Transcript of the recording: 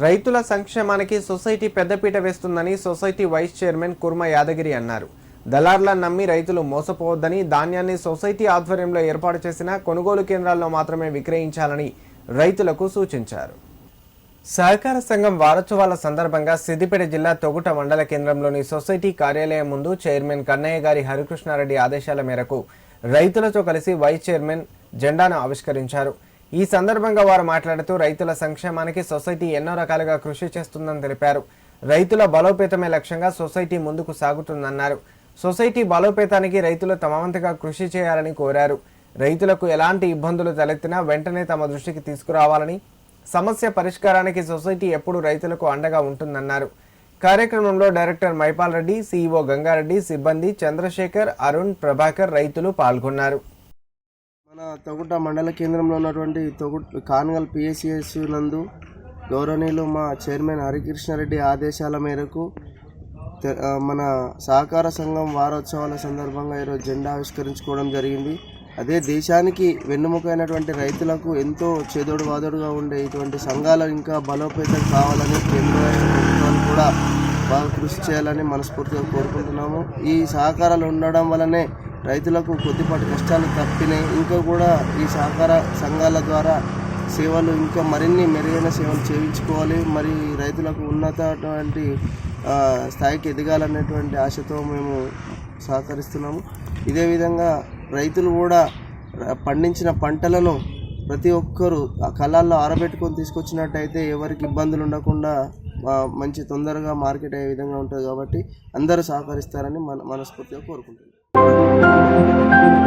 రైతుల సంక్షేమానికి సొసైటీ పెద్దపీట వేస్తుందని society vice chairman Kurma Yadagiri అన్నారు. దళార్లను నమ్మి రైతులు మోసపోవద్దని ధాన్యాన్ని సొసైటీ ఆధ్వర్యంలో ఏర్పాటు చేసిన కొనుగోలు కేంద్రాల్లో మాత్రమే విక్రయించాలని రైతులకు సూచించారు. సహకార సంఘం వారోత్సవాల సందర్భంగా సిద్దిపేట జిల్లా తొగుట మండల కేంద్రంలోని సొసైటీ కార్యాలయం ముందు చైర్మన్ కన్నయ్య గారి హరికృష్ణారెడ్డి ఆదేశాల మేరకు రైతులతో కలిసి వైస్ చైర్మన్ జెండాను ఆవిష్కరించారు. ఈ సందర్భంగా వారు మాట్లాడుతూ రైతుల సంక్షేమానికి సొసైటీ ఎన్నో రకాలుగా కృషి చేస్తుందని తెలిపారు. రైతుల బలోపేతమే లక్ష్యంగా సొసైటీ ముందుకు సాగుతుందన్నారు. సొసైటీ బలోపేతానికి రైతులు తమవంతగా కృషి చేయాలని కోరారు. రైతులకు ఎలాంటి ఇబ్బందులు తలెత్తినా వెంటనే తమ దృష్టికి తీసుకురావాలని సమస్య పరిష్కారానికి సొసైటీ ఎప్పుడు రైతులకు అండగా ఉంటుందన్నారు. కార్యక్రమంలో డైరెక్టర్ మైపాల్ రెడ్డి సీఈఓ గంగారెడ్డి సిబ్బంది చంద్రశేఖర్ అరుణ్ ప్రభాకర్ రైతులు పాల్గొన్నారు. తొగుట మండల కేంద్రంలో ఉన్నటువంటి తొగుట్ కానగల్ పిఎస్సిఎస్ నందు గౌరవనీయులు మా చైర్మన్ హరికృష్ణారెడ్డి ఆదేశాల మేరకు మన సహకార సంఘం వారోత్సవాల సందర్భంగా ఈరోజు జెండా ఆవిష్కరించుకోవడం జరిగింది. అదే దేశానికి వెన్నుముకైనటువంటి రైతులకు ఎంతో చేదోడు వాదోడుగా ఉండే ఇటువంటి సంఘాలు ఇంకా బలోపేతం కావాలని కేంద్ర రాష్ట్ర ప్రభుత్వాలు కూడా బాగా కృషి చేయాలని మనస్ఫూర్తిగా కోరుకుంటున్నాము. ఈ సహకారాలు ఉండడం వల్లనే రైతులకు కొద్దిపాటి కష్టాలు తప్పినాయి. ఇంకా కూడా ఈ సహకార సంఘాల ద్వారా సేవలు ఇంకా మరిన్ని మెరుగైన సేవలు చేయించుకోవాలి. మరి రైతులకు ఉన్నతటువంటి స్థాయికి ఎదగాలనేటువంటి ఆశతో మేము సహకరిస్తున్నాము. ఇదే విధంగా రైతులు కూడా పండించిన పంటలను ప్రతి ఒక్కరూ ఆ కళాల్లో ఆరబెట్టుకొని తీసుకొచ్చినట్టయితే ఎవరికి ఇబ్బందులు ఉండకుండా మంచి తొందరగా మార్కెట్ అయ్యే విధంగా ఉంటుంది కాబట్టి అందరూ సహకరిస్తారని మన మనస్ఫూర్తిగా కోరుకుంటున్నాను Thank you.